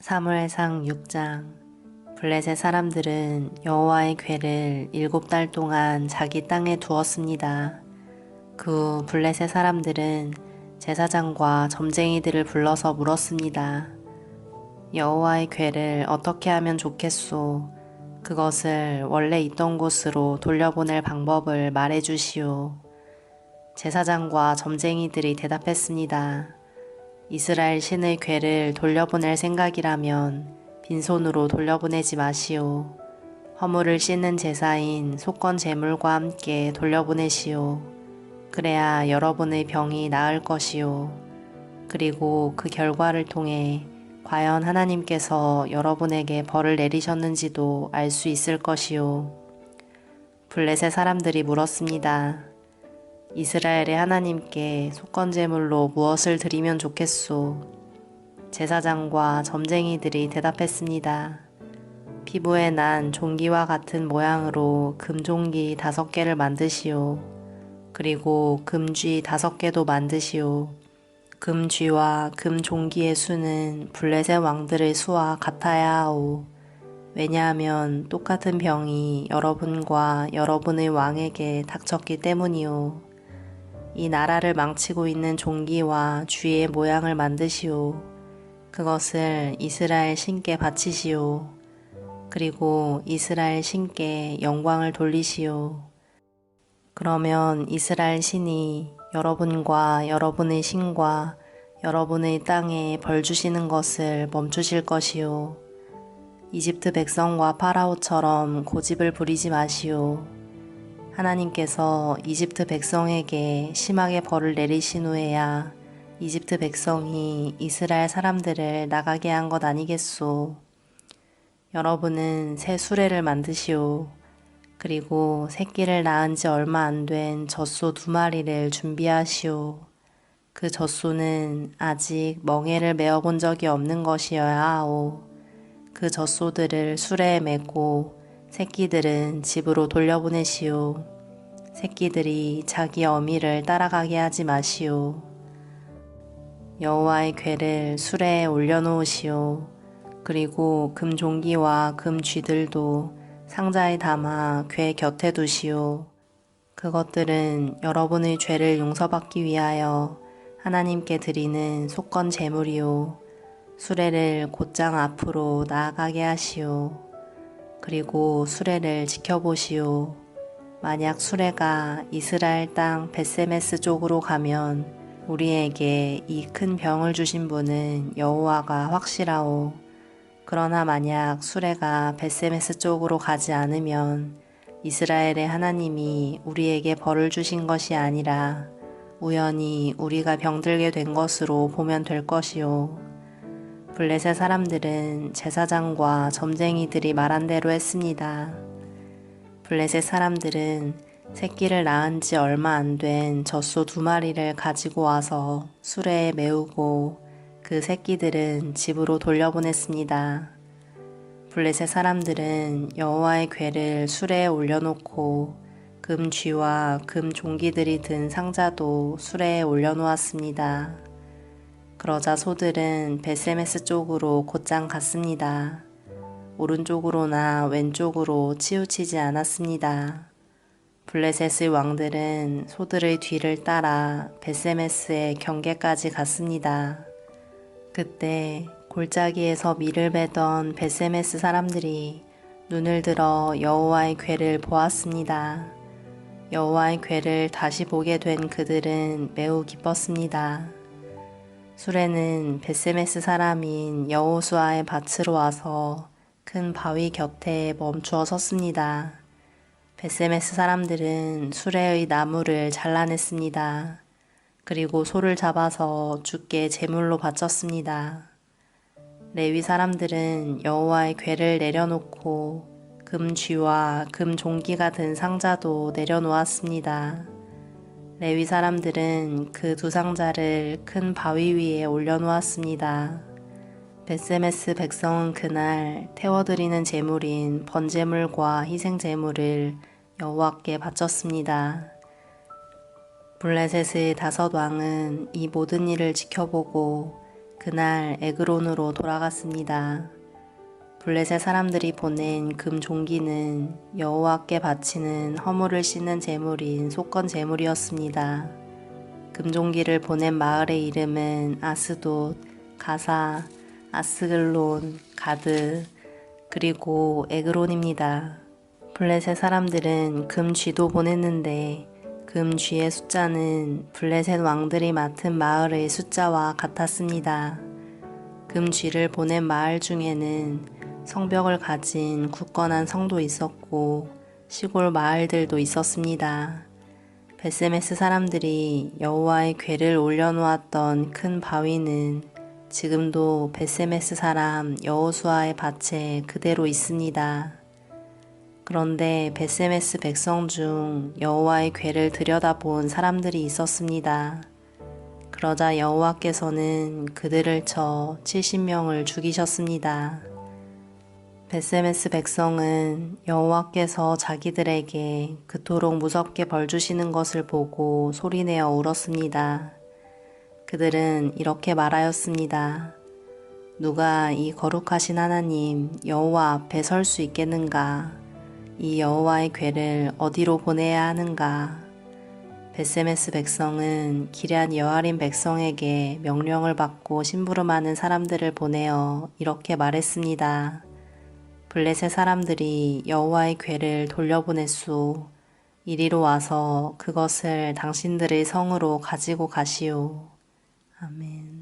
사무엘상 6장 블레셋 사람들은 여호와의 괴를 일곱 달 동안 자기 땅에 두었습니다. 그 후 블레셋 사람들은 제사장과 점쟁이들을 불러서 물었습니다. 여호와의 괴를 어떻게 하면 좋겠소? 그것을 원래 있던 곳으로 돌려보낼 방법을 말해 주시오. 제사장과 점쟁이들이 대답했습니다. 이스라엘 신의 괴를 돌려보낼 생각이라면 빈손으로 돌려보내지 마시오. 허물을 씻는 제사인 속건 제물과 함께 돌려보내시오. 그래야 여러분의 병이 나을 것이오. 그리고 그 결과를 통해 과연 하나님께서 여러분에게 벌을 내리셨는지도 알 수 있을 것이오. 블레셋 사람들이 물었습니다. 이스라엘의 하나님께 속건제물로 무엇을 드리면 좋겠소? 제사장과 점쟁이들이 대답했습니다. 피부에 난 종기와 같은 모양으로 금종기 다섯 개를 만드시오. 그리고 금쥐 다섯 개도 만드시오. 금쥐와 금종기의 수는 블레셋 왕들의 수와 같아야 하오. 왜냐하면 똑같은 병이 여러분과 여러분의 왕에게 닥쳤기 때문이오. 이 나라를 망치고 있는 종기와 쥐의 모양을 만드시오. 그것을 이스라엘 신께 바치시오. 그리고 이스라엘 신께 영광을 돌리시오. 그러면 이스라엘 신이 여러분과 여러분의 신과 여러분의 땅에 벌 주시는 것을 멈추실 것이요. 이집트 백성과 파라오처럼 고집을 부리지 마시오. 하나님께서 이집트 백성에게 심하게 벌을 내리신 후에야 이집트 백성이 이스라엘 사람들을 나가게 한 것 아니겠소. 여러분은 새 수레를 만드시오. 그리고 새끼를 낳은 지 얼마 안 된 젖소 두 마리를 준비하시오. 그 젖소는 아직 멍에를 메어 본 적이 없는 것이어야 하오. 그 젖소들을 수레에 메고 새끼들은 집으로 돌려보내시오. 새끼들이 자기 어미를 따라가게 하지 마시오. 여호와의 괴를 수레에 올려놓으시오. 그리고 금종기와 금쥐들도 상자에 담아 괴 곁에 두시오. 그것들은 여러분의 죄를 용서받기 위하여 하나님께 드리는 속건 제물이요. 수레를 곧장 앞으로 나아가게 하시오. 그리고 수레를 지켜보시오. 만약 수레가 이스라엘 땅 베세메스 쪽으로 가면 우리에게 이 큰 병을 주신 분은 여호와가 확실하오. 그러나 만약 수레가 베세메스 쪽으로 가지 않으면 이스라엘의 하나님이 우리에게 벌을 주신 것이 아니라 우연히 우리가 병들게 된 것으로 보면 될 것이요. 블레셋 사람들은 제사장과 점쟁이들이 말한 대로 했습니다. 블레셋 사람들은 새끼를 낳은 지 얼마 안 된 젖소 두 마리를 가지고 와서 수레에 메우고 그 새끼들은 집으로 돌려보냈습니다. 블레셋 사람들은 여호와의 괴를 수레에 올려놓고 금 쥐와 금 종기들이 든 상자도 수레에 올려놓았습니다. 그러자 소들은 베세메스 쪽으로 곧장 갔습니다. 오른쪽으로나 왼쪽으로 치우치지 않았습니다. 블레셋의 왕들은 소들의 뒤를 따라 베세메스의 경계까지 갔습니다. 그때 골짜기에서 밀을 베던 베세메스 사람들이 눈을 들어 여호와의 괴를 보았습니다. 여호와의 괴를 다시 보게 된 그들은 매우 기뻤습니다. 수레는 베세메스 사람인 여호수아의 밭으로 와서 큰 바위 곁에 멈추어 섰습니다. 베세메스 사람들은 수레의 나무를 잘라냈습니다. 그리고 소를 잡아서 주께 제물로 바쳤습니다. 레위 사람들은 여호와의 괴를 내려놓고 금 쥐와 금 종기가 든 상자도 내려놓았습니다. 레위 사람들은 그 두 상자를 큰 바위 위에 올려놓았습니다. 베세메스 백성은 그날 태워드리는 제물인 번제물과 희생제물을 여호와께 바쳤습니다. 블레셋의 다섯 왕은 이 모든 일을 지켜보고 그날 에그론으로 돌아갔습니다. 블레셋 사람들이 보낸 금 종기는 여호와께 바치는 허물을 씻는 제물인 속건 제물이었습니다. 금 종기를 보낸 마을의 이름은 아스돗, 가사, 아스글론, 가드, 그리고 에그론입니다. 블레셋 사람들은 금 쥐도 보냈는데 금 쥐의 숫자는 블레셋 왕들이 맡은 마을의 숫자와 같았습니다. 금 쥐를 보낸 마을 중에는 성벽을 가진 굳건한 성도 있었고 시골 마을들도 있었습니다. 베세메스 사람들이 여호와의 궤를 올려놓았던 큰 바위는 지금도 베세메스 사람 여호수아의 밭에 그대로 있습니다. 그런데 베세메스 백성 중 여호와의 궤를 들여다본 사람들이 있었습니다. 그러자 여호와께서는 그들을 쳐 70명을 죽이셨습니다. 베세메스 백성은 여호와께서 자기들에게 그토록 무섭게 벌 주시는 것을 보고 소리내어 울었습니다. 그들은 이렇게 말하였습니다. 누가 이 거룩하신 하나님 여호와 앞에 설 수 있겠는가? 이 여호와의 궤를 어디로 보내야 하는가? 베세메스 백성은 기럇 여아린 백성에게 명령을 받고 심부름하는 사람들을 보내어 이렇게 말했습니다. 블레셋 사람들이 여호와의 궤를 돌려보냈소. 이리로 와서 그것을 당신들의 성으로 가지고 가시오. 아멘.